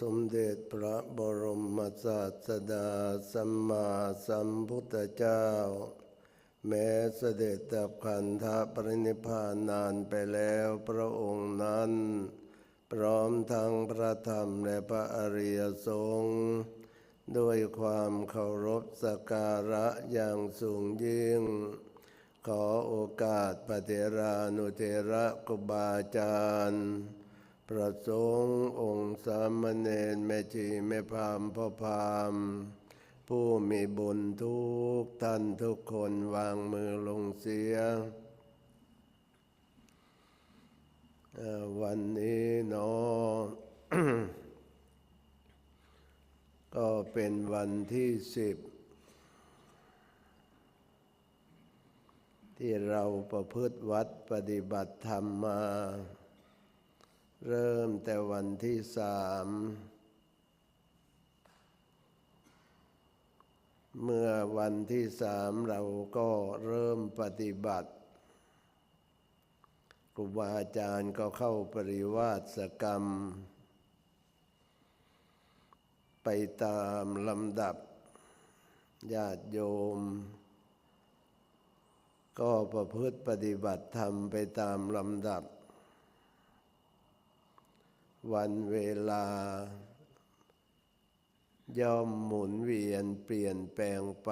สมเด็จพระบรมศาสดาสัมมาสัมพุทธเจ้า แม้เสด็จดับขันธปรินิพานนานไปแล้วพระองค์นั้น พร้อมทั้งพระธรรมและพระอริยสงฆ์ด้วยความเคารพสักการะอย่างสูงยิ่ง ขอโอกาสปฏิรานุเทระกุบาอาจารย์ ประสงค์องค์สามเณรแม่ชีแม่พามพ่อพาม ผู้มีบุญทุกท่านทุกคนวางมือลงเสีย วันนี้เนาะก็เป็นวันที่สิบที่เราประพฤติวัดปฏิบัติธรรมมา เริ่มแต่วันที่สามเมื่อวันที่สามเราก็เริ่มปฏิบัติครูบาอาจารย์ก็เข้าปริวาสกรรม ไปตามลำดับญาติโยม ก็ประพฤติปฏิบัติธรรมไปตามลำดับ วันเวลา ย่อมหมุนเวียนเปลี่ยนแปลงไป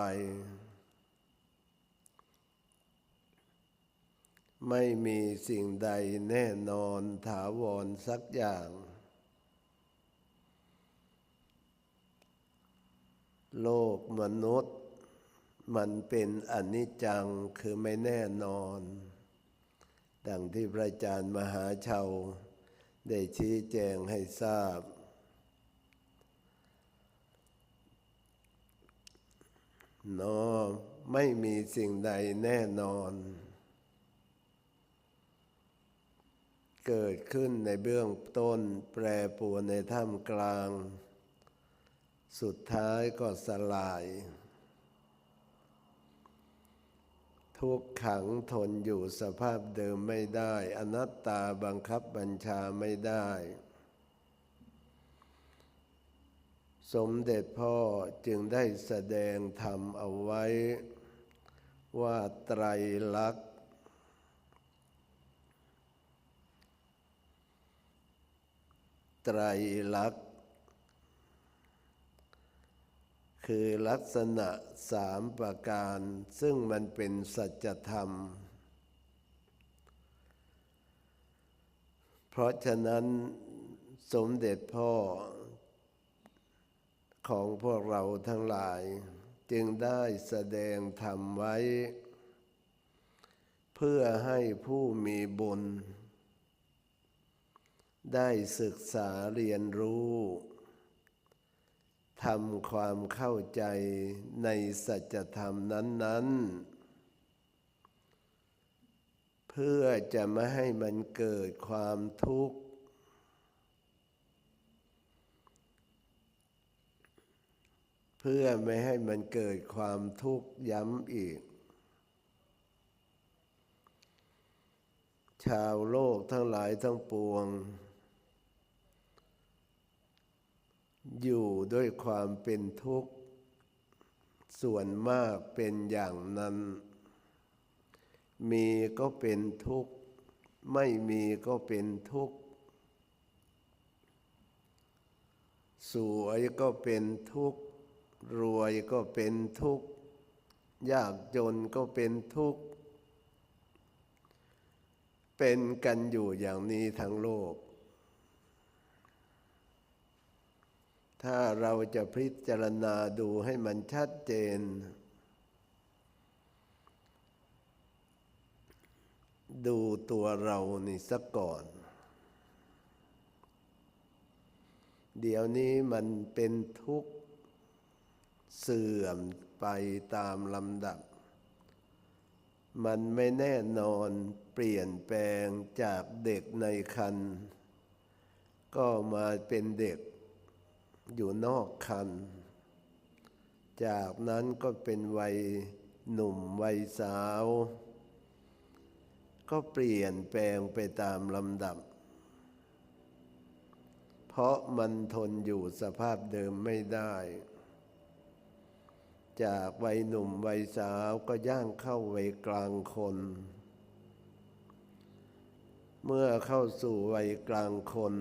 ไม่มีสิ่งใดแน่นอนถาวรสักอย่าง โลกมนุษย์ มันเป็นอนิจจังคือไม่แน่นอน ดังที่พระอาจารย์มหาชาว ได้ชี้แจงให้ทราบนาะไม่มีสิ่งใดแน่นอน เกิดขึ้นในเบื้องต้นแปรปรวนในท่ามกลาง สุดท้ายก็สลาย ทุกขังทนอยู่สภาพเดิมไม่ได้ อนัตตาบังคับบัญชาไม่ได้ สมเด็จพ่อจึงได้แสดงธรรมเอาไว้ ว่าไตรลักษณ์ไตรลักษณ์ คือลักษณะสามประการ ซึ่งมันเป็นสัจธรรม เพราะฉะนั้นสมเด็จพ่อ ของพวกเราทั้งหลาย จึงได้แสดงธรรมไว้ เพื่อให้ผู้มีบุญ ได้ศึกษาเรียนรู้ ทำความเข้าใจในสัจธรรมนั้น ๆ เพื่อจะไม่ให้มันเกิดความทุกข์ เพื่อไม่ให้มันเกิดความทุกข์ย้ำอีก ชาวโลกทั้งหลายทั้งปวง อยู่ด้วยความเป็นทุกข์ ส่วนมากเป็นอย่างนั้น มีก็เป็นทุกข์ ไม่มีก็เป็นทุกข์ สวยก็เป็นทุกข์ รวยก็เป็นทุกข์ ยากจนก็เป็นทุกข์ เป็นกันอยู่อย่างนี้ทั้งโลก ถ้าเราจะพิจารณาดูให้มันชัดเจน ดูตัวเรานี่สักก่อน เดี๋ยวนี้มันเป็นทุกข์เสื่อมไปตามลำดับ มันไม่แน่นอนเปลี่ยนแปลงจากเด็กในคันก็มาเป็นเด็ก อยู่นอกคัน จากนั้นก็เป็นวัยหนุ่มวัยสาว ก็เปลี่ยนแปลงไปตามลำดับ เพราะมันทนอยู่สภาพเดิมไม่ได้ จากวัยหนุ่มวัยสาวก็ย่างเข้าวัยกลางคน เมื่อเข้าสู่วัยกลางคน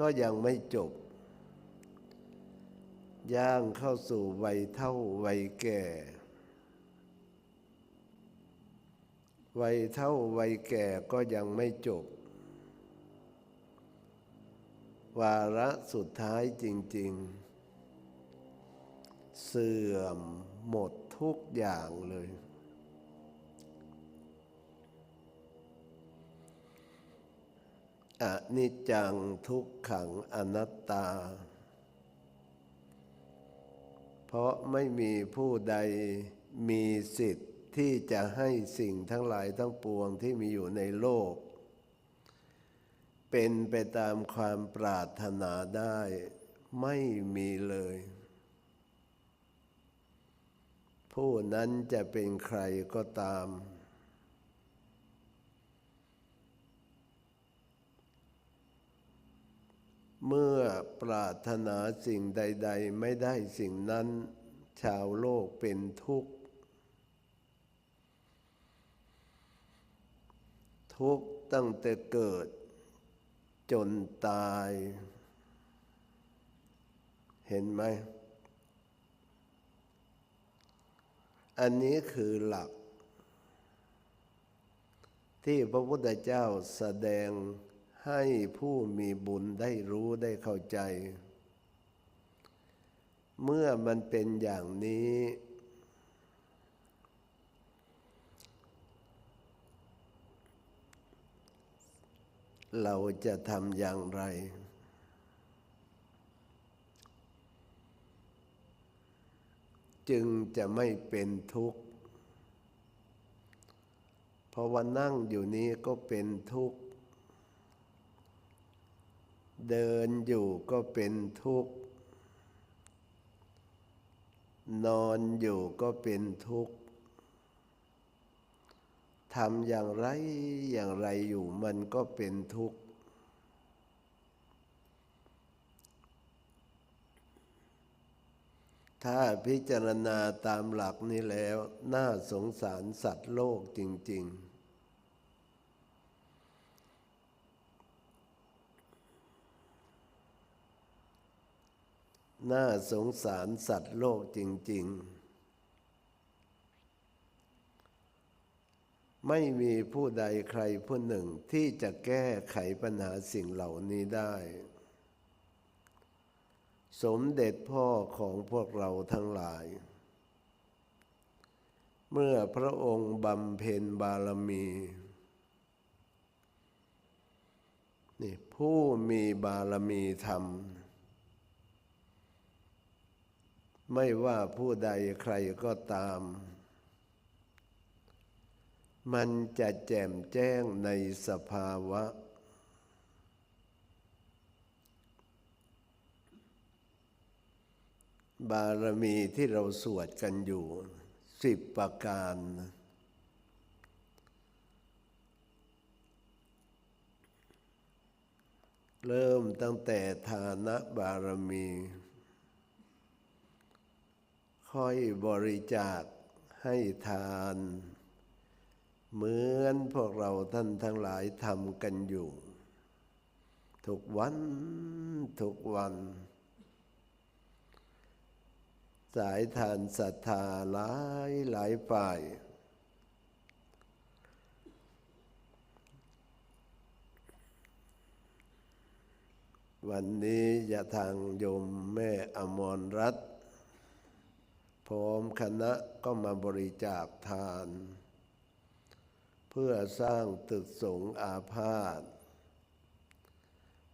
ก็ยังไม่จบ ย่างเข้าสู่วัยเท่าวัยแก่ วัยเท่าวัยแก่ก็ยังไม่จบ วาระสุดท้ายจริง ๆ เสื่อมหมดทุกอย่างเลย อนิจจังทุกขังอนัตตา เพราะไม่มีผู้ใดมีสิทธิ์ที่จะให้สิ่งทั้งหลายทั้งปวงที่มีอยู่ในโลก เป็นไปตามความปรารถนาได้ไม่มีเลย ผู้นั้นจะเป็นใครก็ตาม เมื่อปรารถนาสิ่งใด ๆ ไม่ได้สิ่งนั้น ชาวโลกเป็นทุกข์ ทุกข์ตั้งแต่เกิด จนตาย เห็นไหม อันนี้คือหลัก ที่พระพุทธเจ้าแสดง ให้ผู้มีบุญได้รู้ได้เข้าใจ เมื่อมันเป็นอย่างนี้ เราจะทำอย่างไร จึงจะไม่เป็นทุกข์เพราะว่านั่งอยู่นี้ก็เป็นทุกข์ เดินอยู่ก็เป็นทุกข์ นอนอยู่ก็เป็นทุกข์ทำอย่างไรอย่างไรอยู่มันก็เป็นทุกข์ ถ้าพิจารณาตามหลักนี้แล้ว น่าสงสารสัตว์โลกจริง ๆ น่าสงสารสัตว์โลกจริง ๆ ไม่มีผู้ใดใครผู้หนึ่งที่จะแก้ไขปัญหาสิ่งเหล่านี้ได้ สมเด็จพ่อของพวกเราทั้งหลาย เมื่อพระองค์บำเพ็ญบารมีนี่ผู้มีบารมีธรรม ไม่ว่าผู้ใดใครก็ตาม มันจะแจ่มแจ้งในสภาวะ บารมีที่เราสวดกันอยู่สิบประการ เริ่มตั้งแต่ฐานะบารมี ค่อยบริจาคให้ทาน เหมือนพวกเราท่านทั้งหลายทำกันอยู่ ทุกวันทุกวัน สายทานศรัทธาหลายหลายฝ่ายวันนี้จะทางโยมแม่อมรรัตน์ พร้อมคณะก็มาบริจาคทาน เพื่อสร้างตึกสงอาพาธ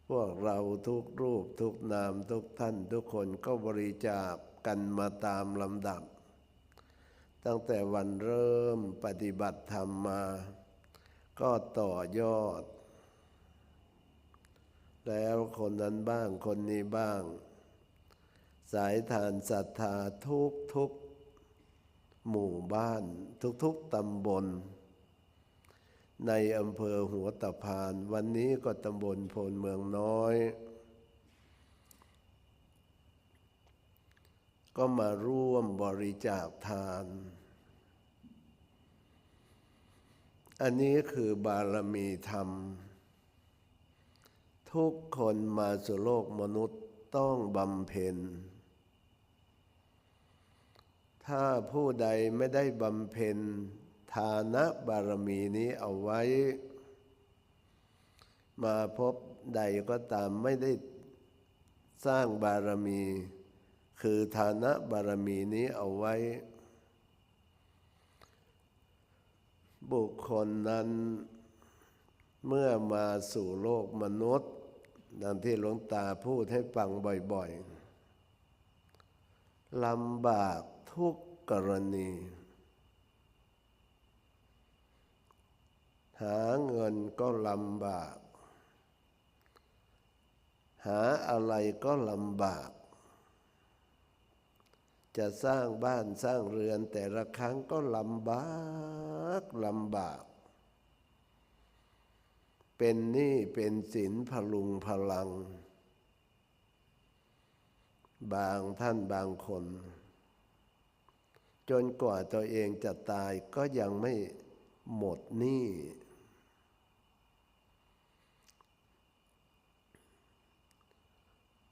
พวกเราทุกรูปทุกนามทุกท่านทุกคนก็บริจาคกันมาตามลำดับ ตั้งแต่วันเริ่มปฏิบัติธรรมมา ก็ต่อยอด แล้วคนนั้นบ้างคนนี้บ้าง สายทานศรัทธาทุกทุกหมู่บ้าน ทุกทุกตำบล ในอำเภอหัวตะพาน วันนี้ก็ตำบลโพนเมืองน้อย ก็มาร่วมบริจาคทาน อันนี้คือบารมีธรรม ทุกคนมาสู่โลกมนุษย์ต้องบำเพ็ญ ถ้าผู้ใดไม่ได้บำเพ็ญฐานะบารมีนี้เอาไว้ มาพบใดก็ตามไม่ได้สร้างบารมี คือฐานะบารมีนี้เอาไว้ บุคคลนั้นเมื่อมาสู่โลกมนุษย์ ดังที่หลวงตาพูดให้ฟังบ่อยๆลำบาก ทุกกรณี หาเงินก็ลำบาก หาอะไรก็ลำบาก จะสร้างบ้านสร้างเรือนแต่ละครั้งก็ลำบากลำบาก เป็นหนี้เป็นสินพลุงพลัง บางท่านบางคน จนกว่าตัวเองจะตายก็ยังไม่หมดหนี้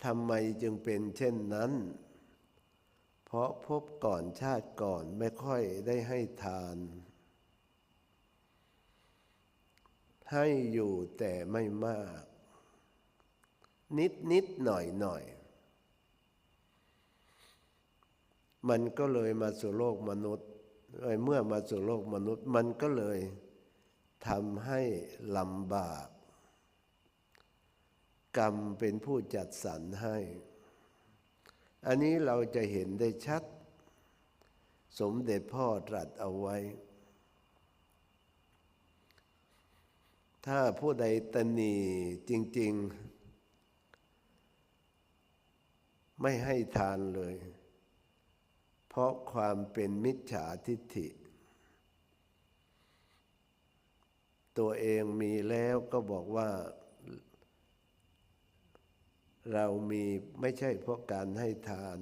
ทำไมจึงเป็นเช่นนั้น เพราะพบก่อนชาติก่อนไม่ค่อยได้ให้ทาน ให้อยู่แต่ไม่มาก นิดนิดหน่อยหน่อย มันก็เลยมาสู่โลกมนุษย์เมื่อมาสู่โลกมนุษย์ มันก็เลยทำให้ลำบาก กรรมเป็นผู้จัดสรรให้ อันนี้เราจะเห็นได้ชัด สมเด็จพ่อตรัสเอาไว้ ถ้าผู้ใดตนีจริง ๆ ไม่ให้ทานเลย ราะความเป็นมิจฉาทิฏฐิ ตัวเองมีแล้วก็บอกว่า เรามีไม่ใช่เพราะการให้ทาน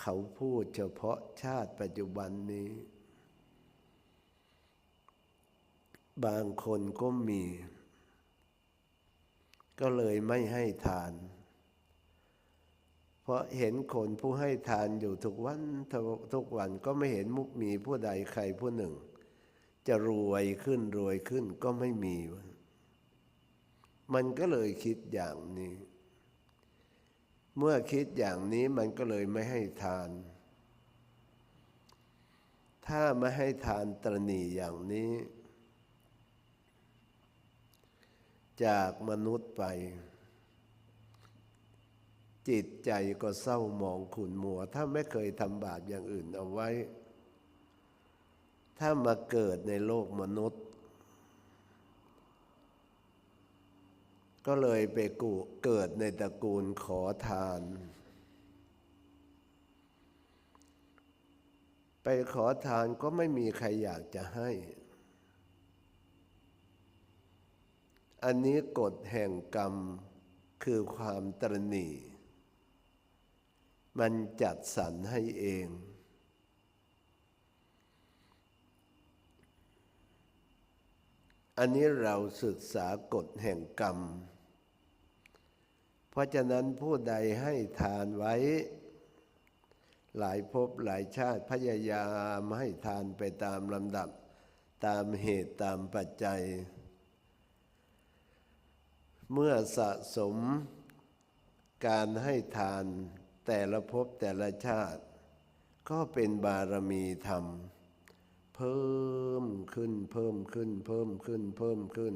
เขาพูดเฉพาะชาติปัจจุบันนี้ บางคนก็มี ก็เลยไม่ให้ทาน เพราะเห็นคนผู้ให้ทานอยู่ทุกวันทุกวันก็ไม่เห็นมุกมีผู้ใดใครผู้หนึ่ง จะรวยขึ้นรวยขึ้นก็ไม่มี มันก็เลยคิดอย่างนี้ เมื่อคิดอย่างนี้มันก็เลยไม่ให้ทาน ถ้าไม่ให้ทานตรณีอย่างนี้ จากมนุษย์ไป จิตใจก็เศร้าหมองขุ่นมัว ถ้าไม่เคยทำบาปอย่างอื่นเอาไว้ ถ้ามาเกิดในโลกมนุษย์ ก็เลยไปกูเกิดในตระกูลขอทาน ไปขอทานก็ไม่มีใครอยากจะให้ อันนี้กฎแห่งกรรมคือความตรณีมันจัดสรรให้เอง อันนี้เราศึกษากฎแห่งกรรม เพราะฉะนั้นผู้ใดให้ทานไว้ หลายภพหลายชาติพยายามให้ทานไปตามลำดับ ตามเหตุตามปัจจัย เมื่อสะสมการให้ทานแต่ละภพแต่ละชาติ ก็เป็นบารมีธรรม เพิ่มขึ้นเพิ่มขึ้น เพิ่มขึ้นเพิ่มขึ้น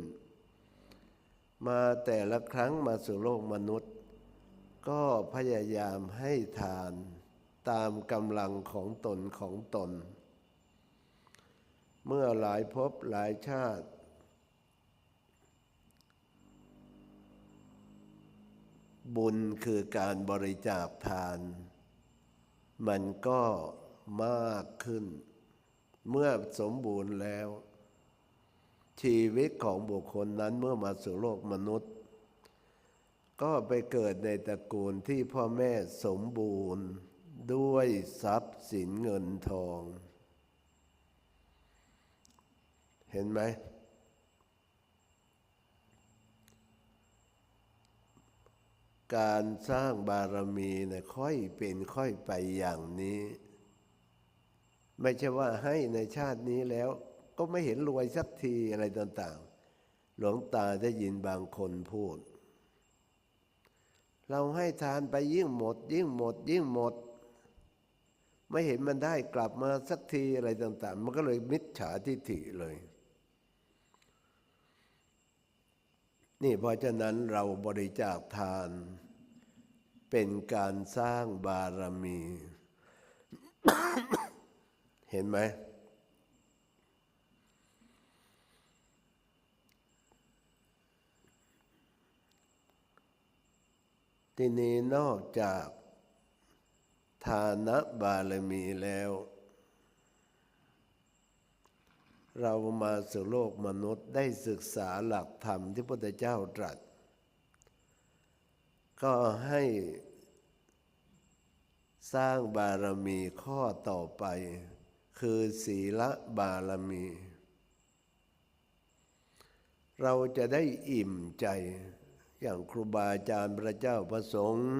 มาแต่ละครั้งมาสู่โลกมนุษย์ ก็พยายามให้ทานตามกำลังของตนของตน เมื่อหลายภพหลายชาติ บุญคือการบริจาคทาน มันก็มากขึ้น เมื่อสมบูรณ์แล้ว ชีวิตของบุคคลนั้นเมื่อมาสู่โลกมนุษย์ ก็ไปเกิดในตระกูลที่พ่อแม่สมบูรณ์ด้วยทรัพย์สินเงินทอง เห็นไหม การสร้างบารมีเนี่ยค่อยเป็นค่อยไปอย่างนี้ ไม่ใช่ว่าให้ในชาตินี้แล้ว ก็ไม่เห็นรวยสักทีอะไรต่างๆ หลวงตาได้ยินบางคนพูด เราให้ทานไปยิ่งหมด ยิ่งหมด ยิ่งหมด ไม่เห็นมันได้กลับมาสักทีอะไรต่าง ๆ มันก็เลยมิจฉาทิฐิเลย นี่เพราะฉะนั้นเราบริจาคทาน เป็นการสร้างบารมี เห็นไหม ทีนี้นอกจากฐานะบารมีแล้ว เรามาสู่โลกมนุษย์ได้ศึกษาหลักธรรมที่พระพุทธเจ้าตรัส ก็ให้สร้างบารมีข้อต่อไป คือศีลบารมี เราจะได้อิ่มใจอย่างครูบาอาจารย์พระเจ้าประสงค์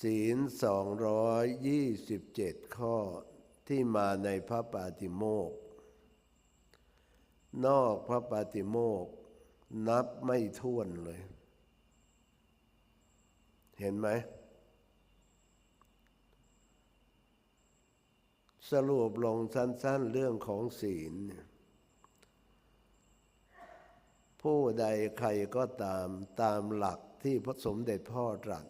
ศีลสองร้อยยี่สิบเจ็ดข้อ ที่มาในพระปาติโมกข์นอกพระปาติโมกข์นับไม่ถ้วนเลย เห็นไหม สรุปลงสั้นๆเรื่องของศีล ผู้ใดใครก็ตามตามหลักที่พระสมเด็จพ่อตรัส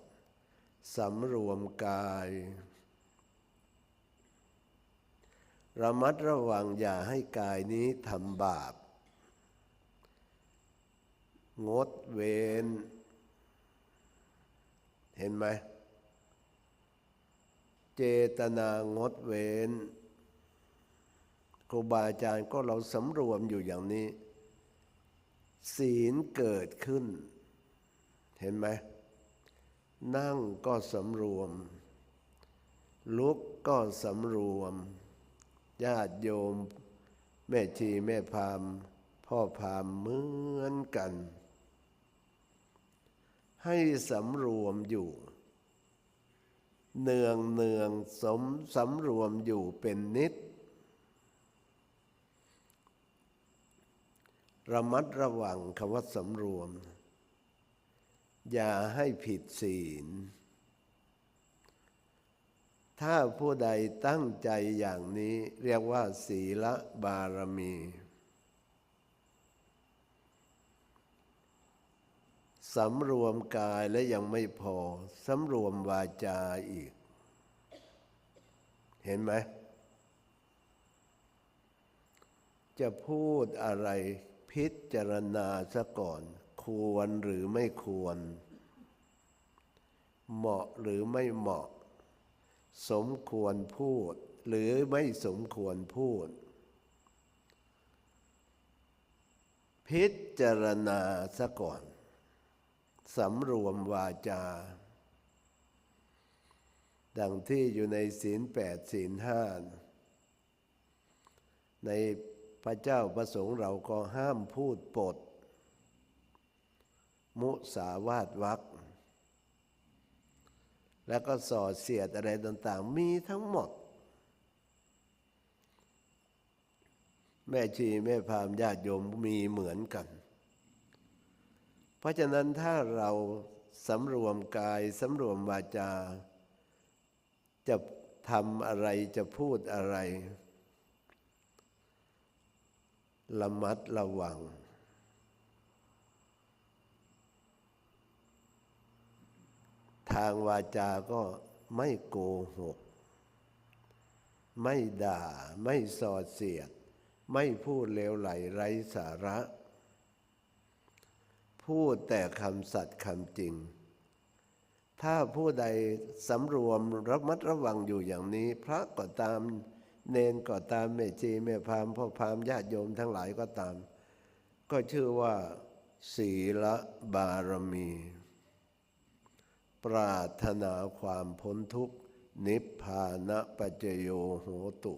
สำรวมกาย ระมัดระวังอย่าให้กายนี้ทำบาป งดเวนเห็นไหม เจตนางดเวนครูบาอาจารย์ก็เราสำรวมอยู่อย่างนี้ ศีลเกิดขึ้น เห็นไหม นั่งก็สำรวม ลุกก็สำรวม ญาติโยม แม่ชีแม่พามพ่อพามเหมือนกัน ให้สำรวมอยู่ เนืองเนืองสมสำรวมอยู่เป็นนิด ระมัดระวังคำว่าสำรวม อย่าให้ผิดศีล ถ้าผู้ใดตั้งใจอย่างนี้เรียกว่า ศีลบารมี สำรวมกายและยังไม่พอ สำรวมวาจาอีก เห็นไหม จะพูดอะไรพิจารณาซะก่อน ควรหรือไม่ควร เหมาะหรือไม่เหมาะ สมควรพูด หรือไม่สมควรพูด พิจารณาซะก่อนสำรวมวาจา ดังที่อยู่ในศีลแปดศีลห้าในพระเจ้าประสงค์เราก็ห้ามพูดปด มุสาวาทวัก แล้วก็ส่อเสียดอะไรต่างๆ มีทั้งหมด แม่ชีแม่พามญาติโยมมีเหมือนกัน เพราะฉะนั้นถ้าเราสำรวมกายสำรวมวาจา จะทำอะไรจะพูดอะไรระมัดระวัง ทางวาจาก็ไม่โกหก ไม่ด่า ไม่สอดเสียด ไม่พูดเลวไหลไร้สาระ พูดแต่คำสัตย์คำจริง ถ้าผู้ใดสำรวมระมัดระวังอยู่อย่างนี้ พระก็ตามเนนก็ตามแม่ชีแม่พามพ่อพามญาติโยมทั้งหลายก็ตาม ก็ชื่อว่า ศีลบารมี ปรารถนาความพ้นทุกข์นิพพานะปัจจโยโหตุ